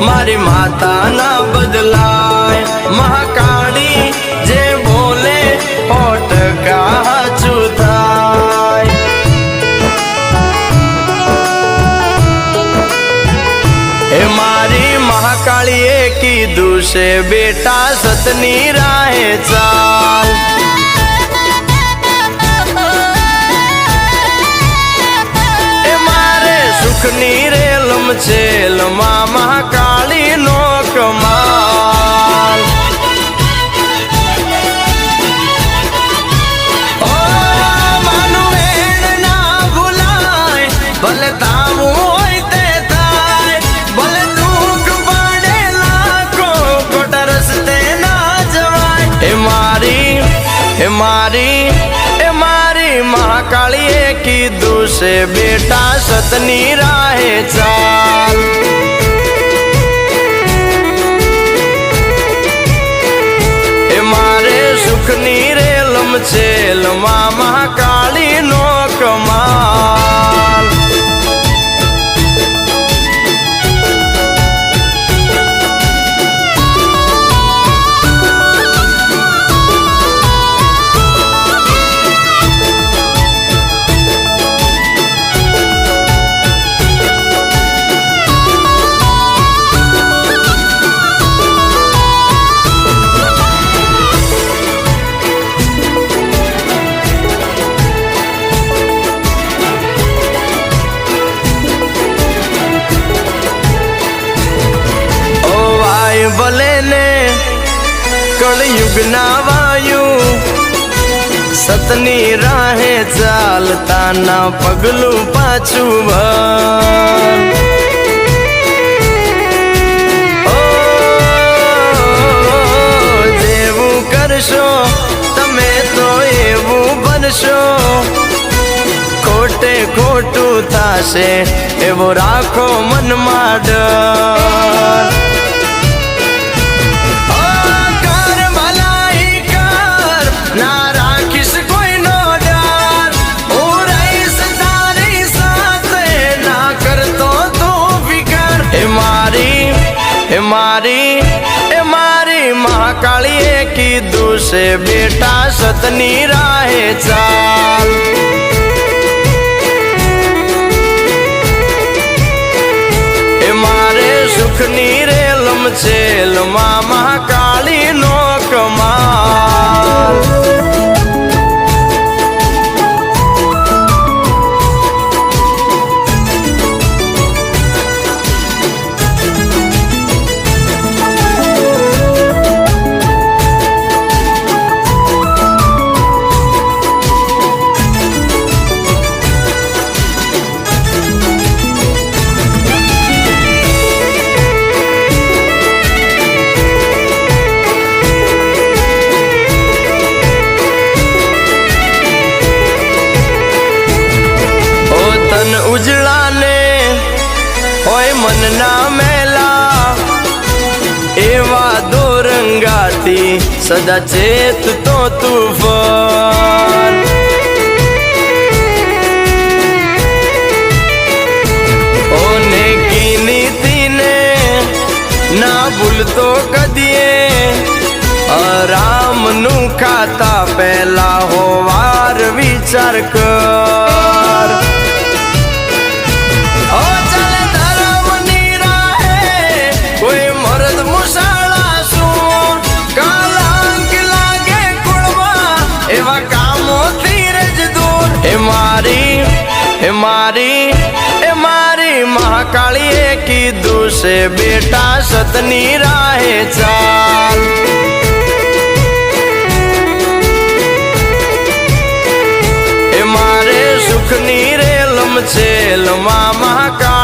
ના બદલાય મહાકાળી જે બોલે ઓટકા હાચું થાય હે મારી મહાકાળીએ કીધું છે બેટા સતની રાહે ચાલ એ મારે સુખની રેલમ છેલમાં મહાકાળી એ મારી એ મારી મહાકાળીએ કીધું છે, બેટા, સતની રાહે ચાલ. એ મારે સુખની રેલમ છેલમાં મહાકાળી કળયુગ યુગના વાયુ, સતની રાહે ચાલતા ના પગલું પાછું ભર ખોટે ખોટું થશે એવો રાખો મનમાં ડર. એ મારી એ મારી એ મારી મહાકાળીએ કીધું છે, બેટા, સતની રાહે ચાલ. એ મારે સુખની રેલમ છેલમાં મહાકાળી મનના મેલા, એવા દોરંગાથી સદા ચેત તો તુફાન. ઓ નેકી નીતિને ના ભૂલતો કદીએ આરામનું ખાતા પહેલા હોવાર વિચાર કર. એવા કામોથી રજ દૂર. એ મારી એ મારી એ મારી મહાકાળીએ કીધું છે, બેટા, સતની રાહે ચાલ એ મારે સુખની રેલમ છેલમાં મહાકાળ